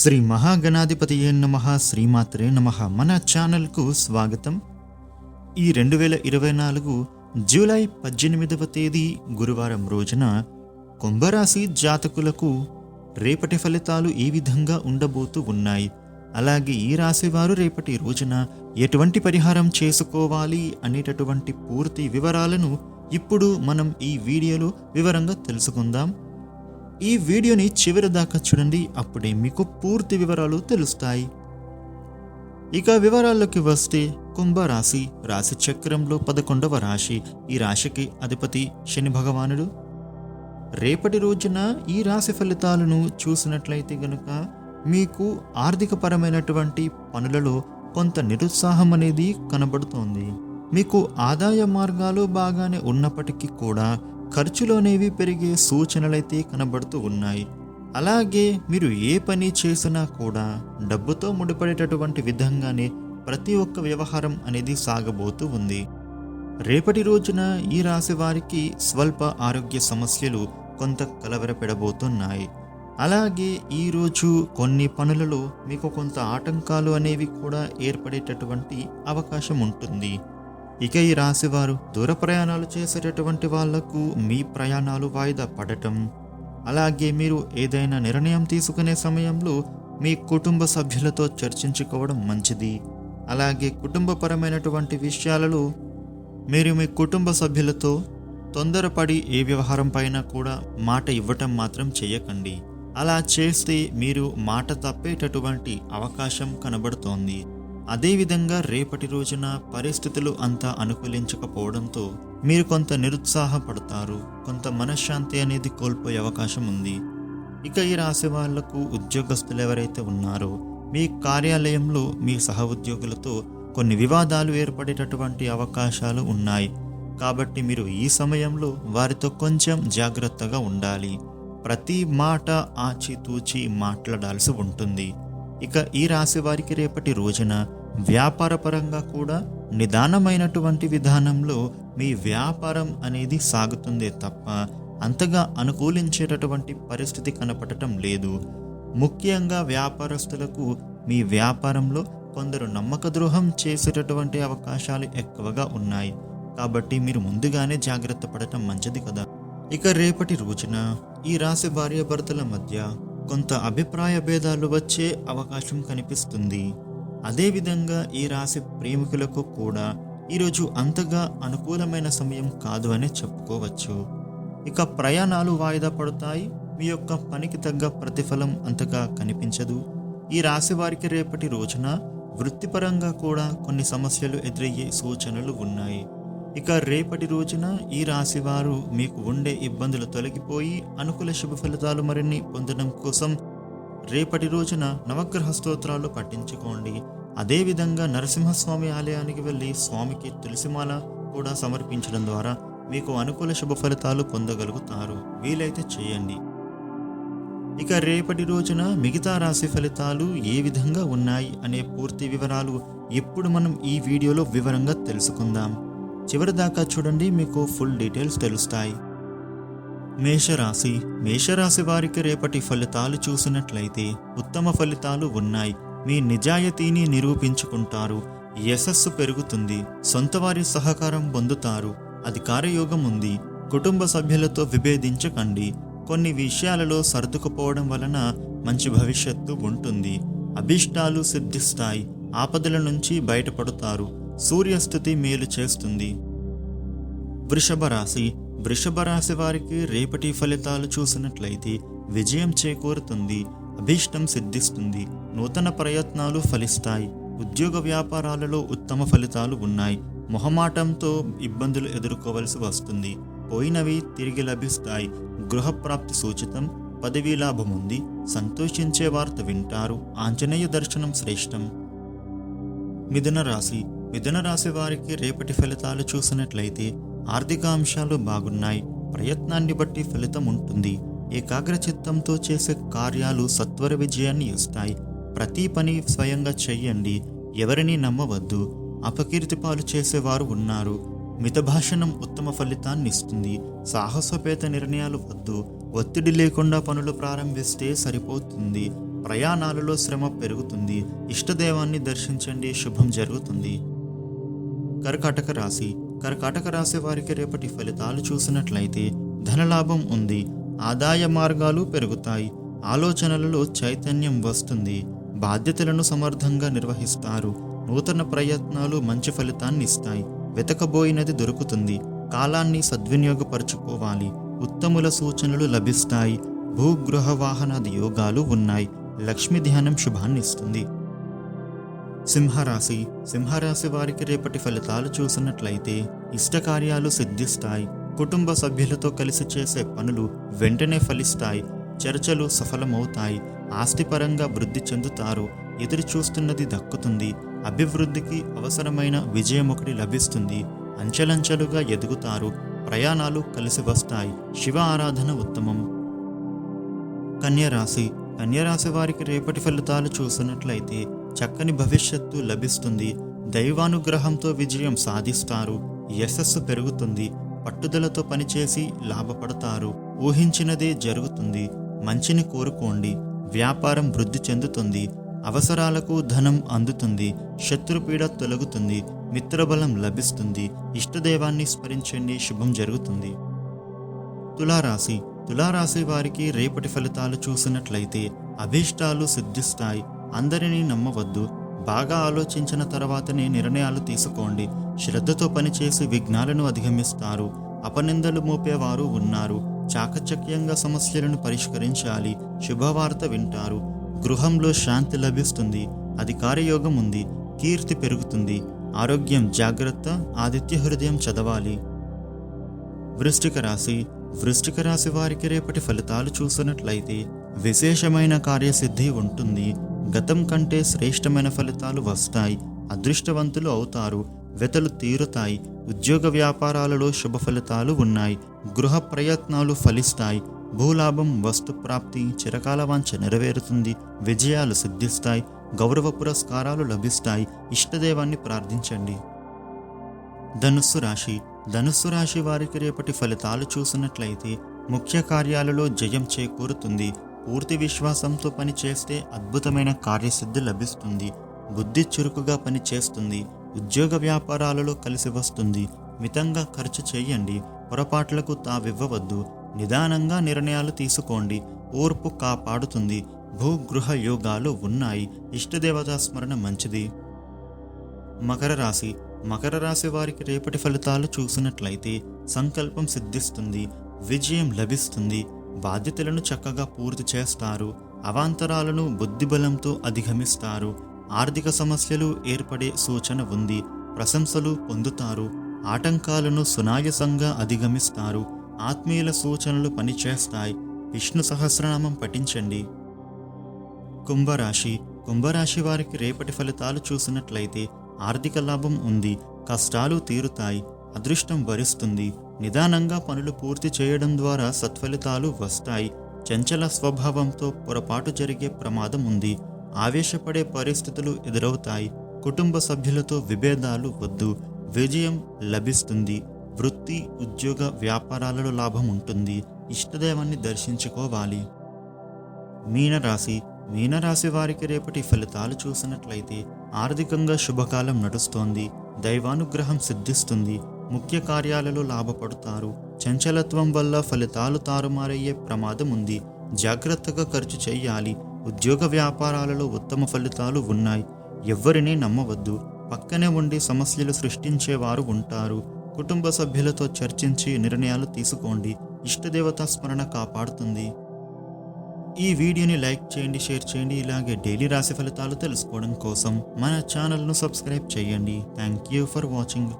శ్రీ మహాగణాధిపతి ఏ నమ శ్రీమాత్రే నమ. మన ఛానల్కు స్వాగతం. ఈ రెండు వేల ఇరవై నాలుగు జూలై పద్దెనిమిదవ తేదీ గురువారం రోజున కుంభరాశి జాతకులకు రేపటి ఫలితాలు ఏ విధంగా ఉండబోతూ ఉన్నాయి. అలాగే ఈ రాశివారు రేపటి రోజున ఎటువంటి పరిహారం చేసుకోవాలి అనేటటువంటి పూర్తి వివరాలను ఇప్పుడు మనం ఈ వీడియోలో వివరంగా తెలుసుకుందాం. ఈ వీడియోని చివరి దాకా చూడండి అప్పుడే మీకు పూర్తి వివరాలు తెలుస్తాయి. ఇక వివరాల్లోకి వస్తే కుంభరాశి రాశి చక్రంలో పదకొండవ రాశి. ఈ రాశికి అధిపతి శని భగవానుడు. రేపటి రోజున ఈ రాశి ఫలితాలను చూసినట్లయితే గనుక మీకు ఆర్థికపరమైనటువంటి పనులలో కొంత నిరుత్సాహం అనేది కనబడుతోంది. మీకు ఆదాయ మార్గాలు బాగానే ఉన్నప్పటికీ కూడా ఖర్చులోనేవి పెరిగే సూచనలైతే కనబడుతూ ఉన్నాయి. అలాగే మీరు ఏ పని చేసినా కూడా డబ్బుతో ముడిపడేటటువంటి విధంగానే ప్రతి ఒక్క వ్యవహారం అనేది సాగబోతూ ఉంది. రేపటి రోజున ఈ రాశి వారికి స్వల్ప ఆరోగ్య సమస్యలు కొంత కలవరపెడబోతున్నాయి. అలాగే ఈరోజు కొన్ని పనులలో మీకు కొంత ఆటంకాలు అనేవి కూడా ఏర్పడేటటువంటి అవకాశం ఉంటుంది. ఇక ఈ రాశివారు దూర ప్రయాణాలు చేసేటటువంటి వాళ్ళకు మీ ప్రయాణాలు వాయిదా పడటం. అలాగే మీరు ఏదైనా నిర్ణయం తీసుకునే సమయంలో మీ కుటుంబ సభ్యులతో చర్చించుకోవడం మంచిది. అలాగే కుటుంబపరమైనటువంటి విషయాలలో మీరు మీ కుటుంబ సభ్యులతో తొందరపడి ఏ వ్యవహారం పైన కూడా మాట ఇవ్వటం మాత్రం చేయకండి. అలా చేస్తే మీరు మాట తప్పేటటువంటి అవకాశం కనబడుతోంది. అదేవిధంగా రేపటి రోజున పరిస్థితులు అంతా అనుకూలించకపోవడంతో మీరు కొంత నిరుత్సాహపడతారు కొంత మనశ్శాంతి అనేది కోల్పోయే అవకాశం ఉంది. ఇక ఈ రాశి వాళ్ళకు ఉద్యోగస్తులు ఎవరైతే ఉన్నారో మీ కార్యాలయంలో మీ సహ ఉద్యోగులతో కొన్ని వివాదాలు ఏర్పడేటటువంటి అవకాశాలు ఉన్నాయి. కాబట్టి మీరు ఈ సమయంలో వారితో కొంచెం జాగ్రత్తగా ఉండాలి. ప్రతి మాట ఆచితూచి మాట్లాడాల్సి ఉంటుంది. ఇక ఈ రాశి వారికి రేపటి రోజున వ్యాపారపరంగా కూడా నిదానమైనటువంటి విధానంలో మీ వ్యాపారం అనేది సాగుతుందే తప్ప అంతగా అనుకూలించేటటువంటి పరిస్థితి కనపడటం లేదు. ముఖ్యంగా వ్యాపారస్తులకు మీ వ్యాపారంలో కొందరు నమ్మక ద్రోహం చేసేటటువంటి అవకాశాలు ఎక్కువగా ఉన్నాయి. కాబట్టి మీరు ముందుగానే జాగ్రత్త పడటం మంచిది కదా. ఇక రేపటి రోజున ఈ రాశి భార్యాభర్తల మధ్య కొంత అభిప్రాయ భేదాలు వచ్చే అవకాశం కనిపిస్తుంది. అదేవిధంగా ఈ రాశి ప్రేమికులకు కూడా ఈరోజు అంతగా అనుకూలమైన సమయం కాదు అని చెప్పుకోవచ్చు. ఇక ప్రయాణాలు వాయిదా పడతాయి. మీ యొక్క పనికి తగ్గ ప్రతిఫలం అంతగా కనిపించదు. ఈ రాశి వారికి రేపటి రోజున వృత్తిపరంగా కూడా కొన్ని సమస్యలు ఎదురయ్యే సూచనలు ఉన్నాయి. ఇక రేపటి రోజున ఈ రాశి వారు మీకు ఉండే ఇబ్బందులు తొలగిపోయి అనుకూల శుభ ఫలితాలు మరిన్ని పొందడం కోసం రేపటి రోజున నవగ్రహ స్తోత్రాలు పఠించుకోండి. అదేవిధంగా నరసింహస్వామి ఆలయానికి వెళ్ళి స్వామికి తులసిమాల కూడా సమర్పించడం ద్వారా మీకు అనుకూల శుభ ఫలితాలు పొందగలుగుతారు. వీలైతే చేయండి. ఇక రేపటి రోజున మిగతా రాశి ఫలితాలు ఏ విధంగా ఉన్నాయి అనే పూర్తి వివరాలు ఇప్పుడు మనం ఈ వీడియోలో వివరంగా తెలుసుకుందాం. చివరి దాకా చూడండి మీకు ఫుల్ డీటెయిల్స్ తెలుస్తాయి. మేషరాశి. మేషరాశి వారికి రేపటి ఫలితాలు చూసినట్లయితే ఉత్తమ ఫలితాలు ఉన్నాయి. మీ నిజాయితీని నిరూపించుకుంటారు. యశస్సు పెరుగుతుంది. సొంత వారి సహకారం పొందుతారు. అధికార యోగం ఉంది. కుటుంబ సభ్యులతో విభేదించకండి. కొన్ని విషయాలలో సర్దుకుపోవడం వలన మంచి భవిష్యత్తు ఉంటుంది. అభిష్టాలు సిద్ధిస్తాయి. ఆపదల నుంచి బయటపడతారు. సూర్యస్థుతి మేలు చేస్తుంది. వృషభ రాశి వృషభ రాశి వారికి రేపటి ఫలితాలు చూసినట్లయితే విజయం చేకూరుతుంది అభీష్టం సిద్ధిస్తుంది నూతన ప్రయత్నాలు ఫలిస్తాయి ఉద్యోగ వ్యాపారాలలో ఉత్తమ ఫలితాలు ఉన్నాయి మొహమాటంతో ఇబ్బందులు ఎదుర్కోవలసి వస్తుంది పోయినవి తిరిగి లభిస్తాయి గృహప్రాప్తి సూచితం పదవీ లాభం ఉంది సంతోషించే వార్త వింటారు ఆంజనేయ దర్శనం శ్రేష్టం. మిథున రాశి మిథున రాశి వారికి రేపటి ఫలితాలు చూసినట్లయితే ఆర్థిక అంశాలు బాగున్నాయి. ప్రయత్నాన్ని బట్టి ఫలితం ఉంటుంది. ఏకాగ్ర చిత్తంతో చేసే కార్యాలు సత్వర విజయాన్ని ఇస్తాయి. ప్రతి పని స్వయంగా చెయ్యండి. ఎవరిని నమ్మవద్దు. అపకీర్తి పాలు చేసేవారు ఉన్నారు. మితభాషణం ఉత్తమ ఫలితాన్ని ఇస్తుంది. సాహసోపేత నిర్ణయాలు వద్దు. ఒత్తిడి లేకుండా పనులు ప్రారంభిస్తే సరిపోతుంది. ప్రయాణాలలో శ్రమ పెరుగుతుంది. ఇష్టదేవాన్ని దర్శించండి. శుభం జరుగుతుంది. కర్కాటక రాశి. కర్కాటక రాశి వారికి రేపటి ఫలితాలు చూసినట్లయితే ధనలాభం ఉంది. ఆదాయ మార్గాలు పెరుగుతాయి. ఆలోచనలలో చైతన్యం వస్తుంది. బాధ్యతలను సమర్థంగా నిర్వహిస్తారు. నూతన ప్రయత్నాలు మంచి ఫలితాన్ని ఇస్తాయి. వెతకబోయినది దొరుకుతుంది. కాలాన్ని సద్వినియోగపరుచుకోవాలి. ఉత్తముల సూచనలు లభిస్తాయి. భూగృహ వాహనాది యోగాలు ఉన్నాయి. లక్ష్మి ధ్యానం శుభాన్ని ఇస్తుంది. సింహరాశి. సింహరాశి వారికి రేపటి ఫలితాలు చూసినట్లయితే ఇష్టకార్యాలు సిద్ధిస్తాయి. కుటుంబ సభ్యులతో కలిసి చేసే పనులు వెంటనే ఫలిస్తాయి. చర్చలు సఫలమవుతాయి. ఆస్తిపరంగా వృద్ధి చెందుతారు. ఎదురు చూస్తున్నది దక్కుతుంది. అభివృద్ధికి అవసరమైన విజయం ఒకటి లభిస్తుంది. అంచెలంచెలుగా ఎదుగుతారు. ప్రయాణాలు కలిసి వస్తాయి. శివ ఆరాధన ఉత్తమం. కన్యరాశి. కన్యరాశి వారికి రేపటి ఫలితాలు చూసినట్లయితే చక్కని భవిష్యత్తు లభిస్తుంది. దైవానుగ్రహంతో విజయం సాధిస్తారు. యశస్సు పెరుగుతుంది. పట్టుదలతో పనిచేసి లాభపడతారు. ఊహించినదే జరుగుతుంది. మంచిని కోరుకోండి. వ్యాపారం వృద్ధి చెందుతుంది. అవసరాలకు ధనం అందుతుంది. శత్రుపీడ తొలగుతుంది. మిత్రబలం లభిస్తుంది. ఇష్టదేవాన్ని స్మరించండి. శుభం జరుగుతుంది. తులారాశి. తులారాశి వారికి రేపటి ఫలితాలు చూసినట్లయితే అభీష్టాలు సిద్ధిస్తాయి. అందరినీ నమ్మవద్దు. బాగా ఆలోచించిన తర్వాతనే నిర్ణయాలు తీసుకోండి. శ్రద్ధతో పనిచేసి విఘ్నాలను అధిగమిస్తారు. అపనిందలు మోపేవారు ఉన్నారు. చాకచక్యంగా సమస్యలను పరిష్కరించాలి. శుభవార్త వింటారు. గృహంలో శాంతి లభిస్తుంది. అధికార యోగం ఉంది. కీర్తి పెరుగుతుంది. ఆరోగ్యం జాగ్రత్త ఆదిత్య హృదయం చదవాలి. వృష్టిక రాశి. వృష్టిక రాశి వారికి రేపటి ఫలితాలు చూసినట్లయితే విశేషమైన కార్యసిద్ధి ఉంటుంది. గతం కంటే శ్రేష్టమైన ఫలితాలు వస్తాయి. అదృష్టవంతులు అవుతారు. వెతలు తీరుతాయి. ఉద్యోగ వ్యాపారాలలో శుభ ఫలితాలు ఉన్నాయి. గృహ ప్రయత్నాలు ఫలిస్తాయి. భూలాభం వస్తుప్రాప్తి చిరకాల వాంఛ నెరవేరుతుంది. విజయాలు సిద్ధిస్తాయి. గౌరవ పురస్కారాలు లభిస్తాయి. ఇష్టదేవాన్ని ప్రార్థించండి. ధనుస్సు రాశి. ధనుస్సు రాశి వారికి రేపటి ఫలితాలు చూసినట్లయితే ముఖ్య కార్యాలలో జయం చేకూరుతుంది. పూర్తి విశ్వాసంతో పనిచేస్తే అద్భుతమైన కార్యసిద్ధి లభిస్తుంది. బుద్ధి చురుకుగా పనిచేస్తుంది ఉద్యోగ వ్యాపారాలలో కలిసి వస్తుంది. మితంగా ఖర్చు చేయండి. పొరపాట్లకు తావివ్వవద్దు. నిదానంగా నిర్ణయాలు తీసుకోండి. ఓర్పు కాపాడుతుంది. భూగృహ యోగాలు ఉన్నాయి. ఇష్టదేవతా స్మరణ మంచిది. మకర రాశి. మకర రాశి వారికి రేపటి ఫలితాలు చూసినట్లయితే సంకల్పం సిద్ధిస్తుంది. విజయం లభిస్తుంది. బాధ్యతలను చక్కగా పూర్తి చేస్తారు. అవాంతరాలను బుద్ధిబలంతో అధిగమిస్తారు. ఆర్థిక సమస్యలు ఏర్పడే సూచన ఉంది. ప్రశంసలు పొందుతారు. ఆటంకాలను సునాయసంగా అధిగమిస్తారు. ఆత్మీయుల సూచనలు పనిచేస్తాయి. విష్ణు సహస్రనామం పఠించండి. కుంభరాశి. కుంభరాశి వారికి రేపటి ఫలితాలు చూసినట్లయితే ఆర్థిక లాభం ఉంది. కష్టాలు తీరుతాయి. అదృష్టం వరిస్తుంది. నిదానంగా పనులు పూర్తి చేయడం ద్వారా సత్ఫలితాలు వస్తాయి. చంచల స్వభావంతో పొరపాటు జరిగే ప్రమాదం ఉంది. ఆవేశపడే పరిస్థితులు ఎదురవుతాయి. కుటుంబ సభ్యులతో విభేదాలు వద్దు. విజయం లభిస్తుంది. వృత్తి ఉద్యోగ వ్యాపారాలలో లాభం ఉంటుంది. ఇష్టదేవాన్ని దర్శించుకోవాలి. మీనరాశి. మీనరాశి వారికి రేపటి ఫలితాలు చూసినట్లయితే ఆర్థికంగా శుభకాలం నడుస్తోంది. దైవానుగ్రహం సిద్ధిస్తుంది. ముఖ్య కార్యాలలో లాభపడతారు. చంచలత్వం వల్ల ఫలితాలు తారుమారయ్యే ప్రమాదం ఉంది. జాగ్రత్తగా ఖర్చు చేయాలి. ఉద్యోగ వ్యాపారాలలో ఉత్తమ ఫలితాలు ఉన్నాయి. ఎవ్వరినీ నమ్మవద్దు. పక్కనే ఉండి సమస్యలు సృష్టించేవారు ఉంటారు. కుటుంబ సభ్యులతో చర్చించి నిర్ణయాలు తీసుకోండి. ఇష్టదేవతా స్మరణ కాపాడుతుంది. ఈ వీడియోని లైక్ చేయండి షేర్ చేయండి. ఇలాగే డైలీ రాశి ఫలితాలు తెలుసుకోవడం కోసం మన ఛానల్ను సబ్స్క్రైబ్ చేయండి. Thank you for watching.